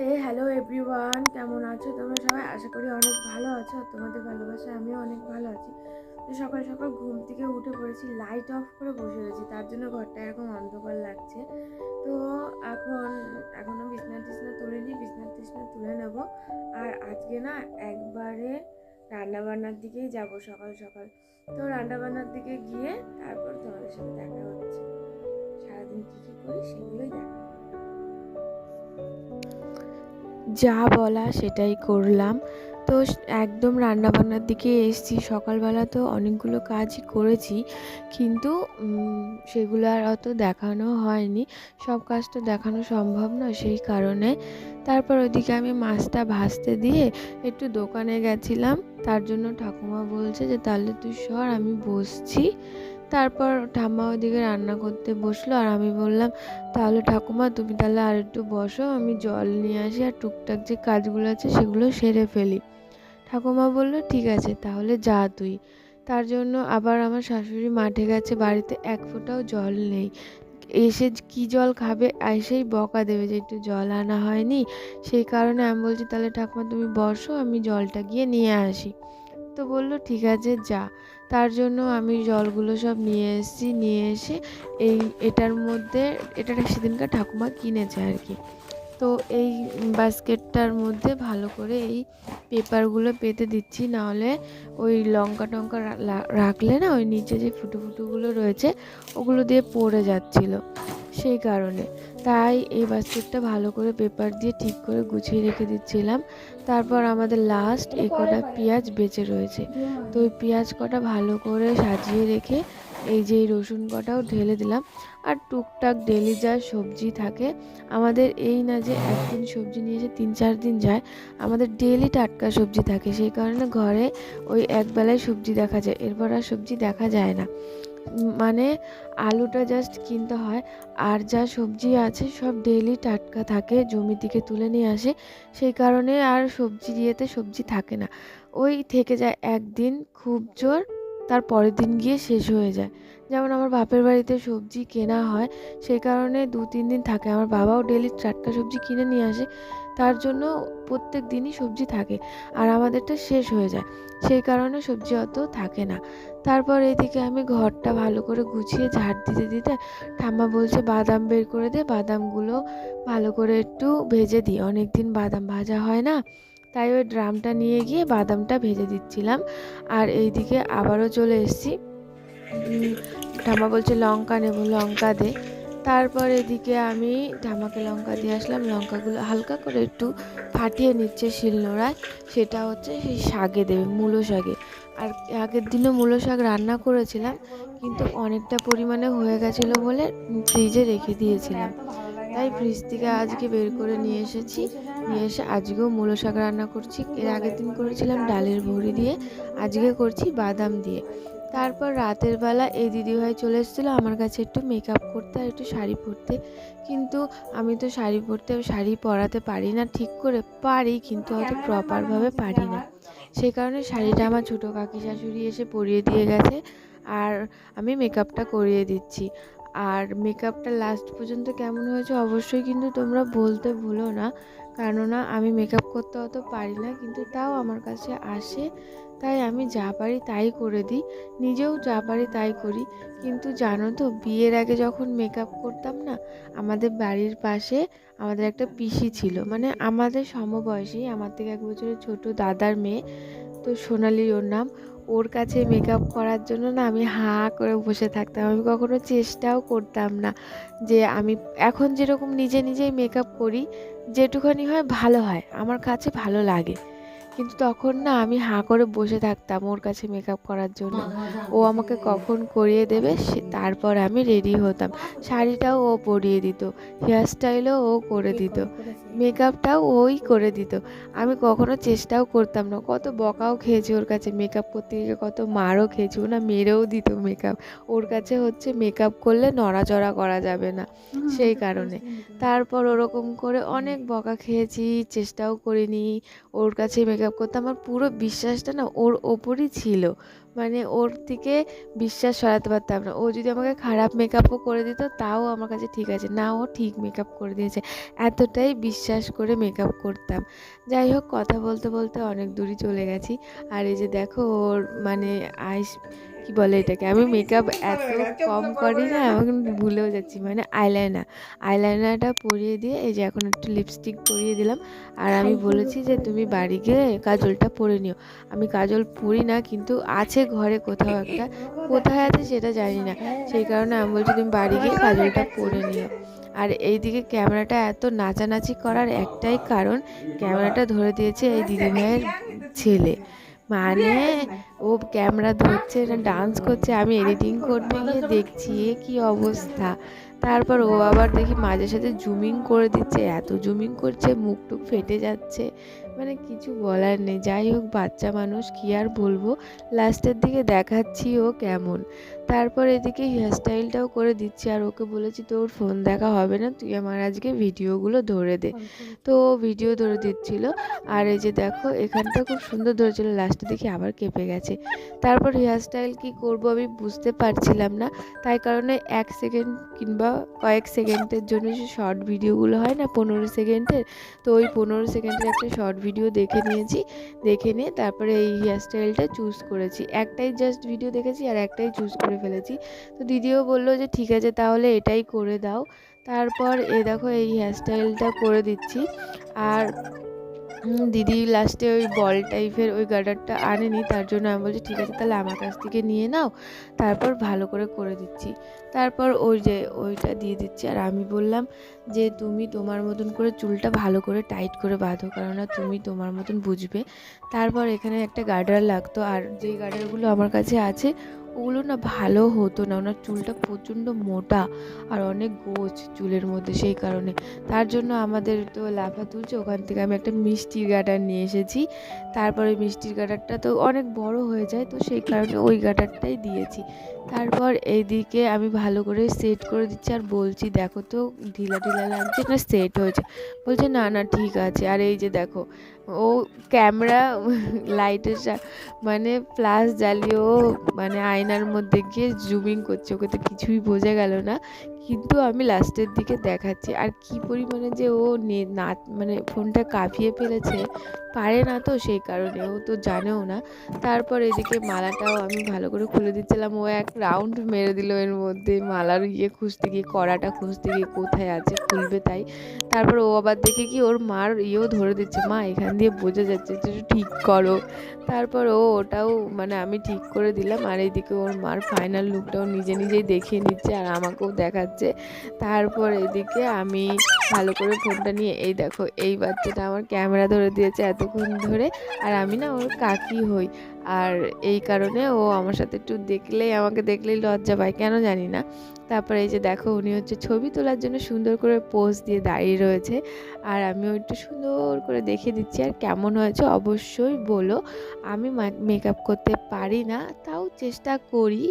হে hello everyone কেমন আছো তোমরা সবাই? আশা করি অনেক ভালো আছো তোমাদের ভালোবাসায় আমিও অনেক ভালো আছি। তো সকাল সকাল ঘুম থেকে উঠে পড়েছি লাইট অফ করে বসে রয়েছি, তার জন্য ঘরটা এরকম অন্ধকার লাগছে। তো এখন এখনও বিছনা টিছনা তুলিনি বিছনা টিছনা তুলে নেব। আর আজকে না একবারে রান্নাবান্নার দিকেই যাব সকাল সকাল। তো রান্নাবান্নার দিকে গিয়ে তারপর তোমাদের সাথে দেখা হচ্ছে। সারাদিন কী কী করি সেগুলোই দেখা যা বলা সেটাই করলাম। তো একদম রান্নাবান্নার দিকে এসছি। সকালবেলা তো অনেকগুলো কাজই করেছি, কিন্তু সেগুলো আর অত দেখানো হয়নি। সব কাজ তো দেখানো সম্ভব না সেই কারণে। তারপর ওইদিকে আমি মাছটা ভাজতে দিয়ে একটু দোকানে গেছিলাম। তার জন্য ঠাকুমা বলছে যে, তাহলে তুই সর, আমি বসছি। তারপর ঠাম্মা ওইদিকে রান্না করতে বসল আর আমি বললাম, তাহলে ঠাকুমা তুমি তাহলে আর একটু বসো, আমি জল নিয়ে আসি আর টুকটাক যে কাজগুলো আছে সেগুলো সেরে ফেলি। ঠাকুমা বলল, ঠিক আছে, তাহলে যা তুই। তার জন্য আবার আমার শাশুড়ি মাঠে গেছে, বাড়িতে এক ফোঁটাও জল নেই। এসে কি জল খাবে এসেই বকা দেবে যে একটু জল আনা হয়নি। সেই কারণে আমি বলছি, তাহলে ঠাকুমা তুমি বসো, আমি জলটা গিয়ে নিয়ে আসি। তো বলল, ঠিক আছে, যা। তার জন্য আমি জলগুলো সব নিয়ে এসেছি, নিয়ে এসে এই এটার মধ্যে, এটা সেদিনকার ঠাকুমা কিনেছে আর কি। তো এই বাস্কেটটার মধ্যে ভালো করে এই পেপারগুলো পেতে দিচ্ছি, নাহলে ওই লঙ্কা টঙ্কা রাখলে না ওই নিচে যে ফুটো ফুটোগুলো রয়েছে, ওগুলো দিয়ে পড়ে যাচ্ছিল। সেই কারণে। তাই এই বাস্কেটটা ভালো করে পেপার দিয়ে ঠিক করে গুছিয়ে রেখে দিচ্ছিলাম। তারপর আমাদের লাস্ট এই কটা পেঁয়াজ বেঁচে রয়েছে। তো ওই পেঁয়াজ কটা ভালো করে সাজিয়ে রেখে এই যে রসুন কটাও ঢেলে দিলাম। আর টুকটাক ডেলি যা সবজি থাকে, আমাদের এই না যে একদিন সবজি নিয়ে এসে তিন চার দিন যায়, আমাদের ডেলি টাটকা সবজি থাকে। সেই কারণে ঘরে ওই একবেলায় সবজি দেখা যায়। এরপর আর সবজি দেখা যায় না। মানে আলুটা জাস্ট কিনতে হয়। আর যা সবজি আছে সব ডেলি টাটকা থাকে, জমি থেকে তুলে নিয়ে আসে। সেই কারণে আর সবজি দিয়েতে সবজি থাকে না। ওই থেকে যায় একদিন খুব জোর, তার পরের দিন গিয়ে শেষ হয়ে যায়। যেমন আমার বাপের বাড়িতে সবজি কেনা হয়, সেই কারণে দু তিন দিন থাকে। আমার বাবাও ডেলি টাটকা সবজি কিনে নিয়ে আসে। তার জন্য প্রত্যেক দিনই সবজি থাকে আর আমাদেরটা শেষ হয়ে যায়। সেই কারণে সবজি অত থাকে না। তারপর এদিকে আমি ঘরটা ভালো করে গুছিয়ে ঝাড় দিতে দিতে ঠাম্মা বলছে, বাদাম বের করে দে, বাদামগুলো ভালো করে একটু ভেজে দিই অনেক দিন বাদাম ভাজা হয় না তাই ওই ড্রামটা নিয়ে গিয়ে বাদামটা ভেজে দিচ্ছিলাম। আর এইদিকে আবারও চলে এসেছি। ঠাম্মা বলছে, লঙ্কা নেব, লঙ্কা দে। তারপর এদিকে আমি ঠাম্মাকে লঙ্কা দিয়ে আসলাম। লঙ্কাগুলো হালকা করে একটু ফাটিয়ে নিচ্ছে শিলনোড়ায়। সেটা হচ্ছে সেই শাকে দেবে, মূলো শাকে। আর আগের দিনও মূলো শাক রান্না করেছিলাম, কিন্তু অনেকটা পরিমাণে হয়ে গেছিল বলে ফ্রিজে রেখে দিয়েছিলাম। তাই ফ্রিজ থেকে আজকে বের করে নিয়ে এসেছি। নিয়ে এসে আজকেও মূলো শাক রান্না করছি। এর আগের দিন করেছিলাম ডালের বড়ি দিয়ে, আজকে করছি বাদাম দিয়ে। তারপর রাতের বেলা এই দিদিভাই চলে এসেছিল আমার কাছে একটু মেকআপ করতে আর একটু শাড়ি পরতে। কিন্তু আমি তো শাড়ি পরতে শাড়ি পরাতে পারি না ঠিক করে পারি কিন্তু অত প্রপারভাবে পারি না। সেই কারণে শাড়িটা আমার ছোটো কাকি শাশুড়ি এসে পরিয়ে দিয়ে গেছে আর আমি মেকআপটা করিয়ে দিচ্ছি। আর মেকআপটা লাস্ট পর্যন্ত কেমন হয়েছে অবশ্যই কিন্তু তোমরা বলতে ভুলো না। কেননা আমি মেকআপ করতে অত পারি না, কিন্তু তাও আমার কাছে আসে। তাই আমি যা পারি তাই করে দিই, নিজেও যা পারি তাই করি। কিন্তু জানো তো, বিয়ের আগে যখন মেকআপ করতাম না, আমাদের বাড়ির পাশে আমাদের একটা পিসি ছিল। মানে আমাদের সমবয়সী, আমার থেকে এক বছরের ছোট দাদার মেয়ে। তো সোনালি ওর নাম। ওর কাছে মেকআপ করার জন্য না আমি হা করে বসে থাকতাম। আমি কখনো চেষ্টাও করতাম না যে আমি এখন যেরকম নিজে নিজেই মেকআপ করি, যেটুখানি হয় ভালো হয়। আমার কাছে ভালো লাগে। কিন্তু তখন না আমি হাঁ করে বসে থাকতাম ওর কাছে মেকআপ করার জন্য। ও আমাকে কখন করিয়ে দেবে সে তারপর আমি রেডি হতাম। শাড়িটাও ও পরিয়ে দিত হেয়ার স্টাইলও ও করে দিত। মেকআপটাও ওই করে দিত। আমি কখনো চেষ্টাও করতাম না। কত বকাও খেয়েছি ওর কাছে মেকআপ করতে গিয়ে কত মারও খেয়েছি। ও না মেরেও দিত মেকআপ ওর কাছে হচ্ছে মেকআপ করলে নড়াচড়া করা যাবে না। সেই কারণে। তারপর ওরকম করে অনেক বকা খেয়েছি চেষ্টাও করিনি। ওর কাছে মেকআপ করতে আমার পুরো বিশ্বাসটা না ওর ওপরই ছিল। মানে ওর থেকে বিশ্বাস সরাতে পারতাম না। ও যদি আমাকে খারাপ মেকআপও করে দিত, তাও আমার কাছে ঠিক আছে। না, ও ঠিক মেকআপ করে দিয়েছে। এতটাই বিশ্বাস করে মেকআপ করতাম। যাই হোক, কথা বলতে বলতে অনেক দূরই চলে গেছি। আর এই যে দেখো, ওর মানে আইস কি বলে এটাকে? আমি মেকআপ এত কম করি না এখন ভুলেও যাচ্ছি। মানে আইলাইনার আইলাইনারটা পরিয়ে দিয়ে এই যে এখন একটু লিপস্টিক পরিয়ে দিলাম। আর আমি বলেছি যে, তুমি বাড়ি গিয়ে কাজলটা পরে নিও। আমি কাজল পরি না, কিন্তু আছে ঘরে কোথাও একটা কোথায় আছে সেটা জানি না। সেই কারণে আমি বলছি তুমি বাড়ি গিয়ে কাজলটা পরে নিও। আর এইদিকে ক্যামেরাটা এত নাচানাচি করার একটাই কারণ ক্যামেরাটা ধরে দিয়েছে এই দিদিভাইয়ের ছেলে। মানে ও ক্যামেরা ধরছে না ডান্স করছে আমি এডিটিং করতে গিয়ে দেখছি এ কী অবস্থা। তারপর ও আবার দেখি মাঝে সাথে জুমিং করে দিচ্ছে এত জুমিং করছে মুখ টুক ফেটে যাচ্ছে। মানে কিছু বলার নেই। যাই হোক, বাচ্চা মানুষ কী আর বলব? লাস্টের দিকে দেখাচ্ছি ও কেমন। তারপর এদিকে হেয়ারস্টাইলটাও করে দিচ্ছি আর ওকে বলেছি, তোর ফোন দেখা হবে না, তুই আমার আজকে ভিডিওগুলো ধরে দে। তো ও ভিডিও ধরে দিচ্ছিল। আর এই যে দেখো, এখানটা খুব সুন্দর ধরেছিল লাস্টে দেখি আবার কেঁপে গেছে। তারপর হেয়ারস্টাইল কি করব আমি বুঝতে পারছিলাম না। তাই কারণে এক সেকেন্ড কিংবা কয়েক সেকেন্ডের জন্য যে শর্ট ভিডিওগুলো হয় না, পনেরো সেকেন্ডের তো ওই পনেরো সেকেন্ডের একটা শর্ট ভিডিও দেখে নিয়েছি, দেখে নিয়ে তারপরে এই হেয়ারস্টাইলটা চুজ করেছি। একটাই জাস্ট ভিডিও দেখেছি আর একটাই চুজ করে ফেলেছি। তো দিদিও বলল যে, ঠিক আছে, তাহলে এটাই করে দাও। তারপর এ দেখো এই হেয়ারস্টাইলটা করে দিচ্ছি। আর দিদি লাস্টে ওই বল টাইপের ওই গার্ডারটা আনেনি, তার জন্য আমি বলছি, ঠিক আছে, তাহলে আমার কাছ থেকে নিয়ে নাও, তারপর ভালো করে করে দিচ্ছি। তারপর ওই যে, ওইটা দিয়ে দিচ্ছি। আর আমি বললাম যে, তুমি তোমার মতন করে চুলটা ভালো করে টাইট করে বাঁধো, কেননা তুমি তোমার মতন বুঝবে। তারপর এখানে একটা গার্ডার লাগতো, আর যেই গার্ডারগুলো আমার কাছে আছে ওগুলো না ভালো হতো না। ওনার চুলটা প্রচণ্ড মোটা আর অনেক গোছ চুলের মধ্যে সেই কারণে। তার জন্য আমাদের তো লাফা তুলছে, ওখান থেকে আমি একটা মিষ্টির গাটার নিয়ে এসেছি। তারপরে মিষ্টির গাটারটা তো অনেক বড় হয়ে যায়, তো সেই কারণে ওই গাটারটাই দিয়েছি। তারপর এইদিকে আমি ভালো করে সেট করে দিচ্ছি আর বলছি, দেখো তো, ঢিলা ঢিলা লাগছে না সেট হয়েছে। বলছে, না না, ঠিক আছে। আর এই যে দেখো, ও ক্যামেরা লাইটের মানে ফ্ল্যাশ ও মানে আয়নার মধ্যে গিয়ে জুমিং করছে, ওকে তো কিছুই বোঝা গেল না। কিন্তু আমি লাস্টের দিকে দেখাচ্ছি। আর কি পরিমাণে যে ও না মানে ফোনটা কাঁপিয়ে ফেলেছে, পারে না তো সেই কারণে, ও তো জানেও না। তারপর এদিকে মালাটাও আমি ভালো করে খুলে দিচ্ছিলাম। ও এক রাউন্ড মেরে দিল এর মধ্যে। মালার ইয়ে খুঁজতে গিয়ে, কড়াটা খুঁজতে গিয়ে কোথায় আছে? খুলবে তাই। তারপর ও আবার দেখে কি ওর মার ইয়েও ধরে দিচ্ছে, মা, এখান দিয়ে বোঝা যাচ্ছে যে ঠিক করো। তারপর ও ওটাও মানে আমি ঠিক করে দিলাম আর এইদিকে ওর মার ফাইনাল লুকটাও নিজে নিজেই দেখিয়ে নিচ্ছে আর আমাকেও দেখাচ্ছে। তারপর এদিকে আমি ভালো করে ফোনটা নিয়ে, এই দেখো, এই বাচ্চাটা আমার ক্যামেরা ধরে দিয়েছে এতক্ষণ ধরে আর আমি না ওর কাকি হই। আর এই কারণে ও আমার সাথে একটু দেখলেই, আমাকে দেখলেই লজ্জা পায়, কেন জানি না। তারপরে এই যে দেখো, উনি হচ্ছে ছবি তোলার জন্য সুন্দর করে পোজ দিয়ে দাঁড়িয়ে রয়েছে। আর আমিও একটু সুন্দর করে দেখে দিচ্ছি, আর কেমন হয়েছে অবশ্যই বলো। আমি মেকআপ করতে পারি না, তাও চেষ্টা করি।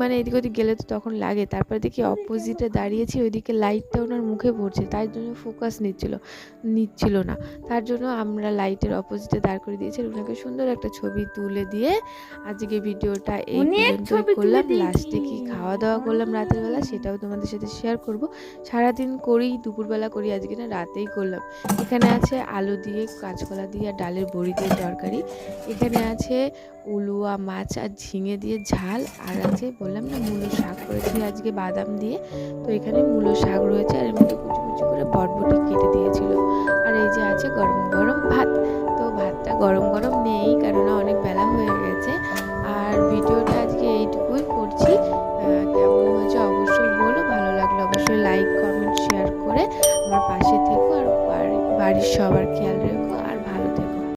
মানে এদিক ওদিক গেলে তো তখন লাগে। তারপরে দেখি অপোজিটে দাঁড়িয়েছি ওইদিকে লাইটটা ওনার মুখে পড়ছে তাই জন্য ফোকাস নিচ্ছিল নিচ্ছিল না। তার জন্য আমরা লাইটের অপোজিটে দাঁড় করে দিয়েছি ওনাকে সুন্দর একটা ছবি তুলে দিয়ে আজকে ভিডিওটা এই পর্যন্ত করলাম। লাস্টে কি খাওয়া দাওয়া করলাম রাতের বেলা সেটাও তোমাদের সাথে শেয়ার করব। সারাদিন করি দুপুরবেলা করি আজকে না রাতেই করলাম। এখানে আছে আলু দিয়ে কাঁচকলা দিয়ে আর ডালের বড়ি দিয়ে তরকারি। এখানে আছে উলুয়া মাছ আর ঝিঙে দিয়ে ঝাল। আর আছে বললাম না, মূলো শাক রয়েছে আজকে বাদাম দিয়ে। তো এখানে মূলো শাক রয়েছে আর এমনি কুচি কুচি করে বটবটি কেটে দিয়েছিল। আর এই যে আছে গরম